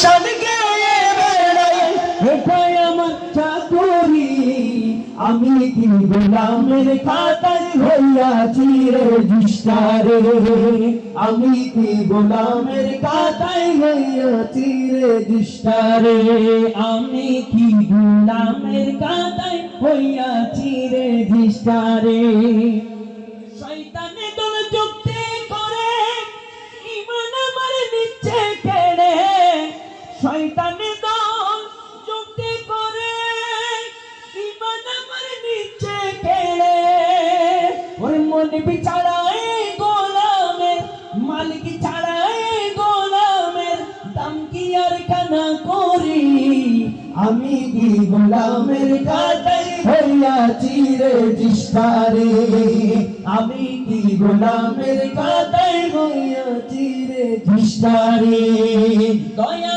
শান গেয়ে বেড়াই এটাই আমার চাকরি, আমি কি গোলামের খাতায় হইয়াছি রে জিস্টারে? আমি কি গোলামের খাতায় হইয়াছি রে জিস্টারে? আমি কি গোলামের খাতায় হইয়াছি রে শয়তানে দল যুক্তি করে ইমান আমার নিচ্ছে কেড়ে ওই মনে বিচারায় গোলামের, মালিক ছাড়াই গোলামের, দাম কি আর কানা করি? আমি কি গোলামের কাটাই হইয়াছি রে জিস্তারে? আমি কি গোলামের কাটাই হইয়াছি রে জিস্তারে? দয়া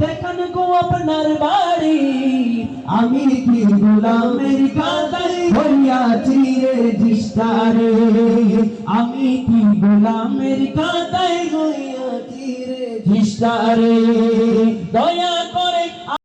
দেখান গো আপনার বাড়ি। আমি কি গোলামের কাতারে হইয়াছি রে জিস্তারে? আমি কি গোলামের কাতায় হইয়াছি রে জিস্তারে?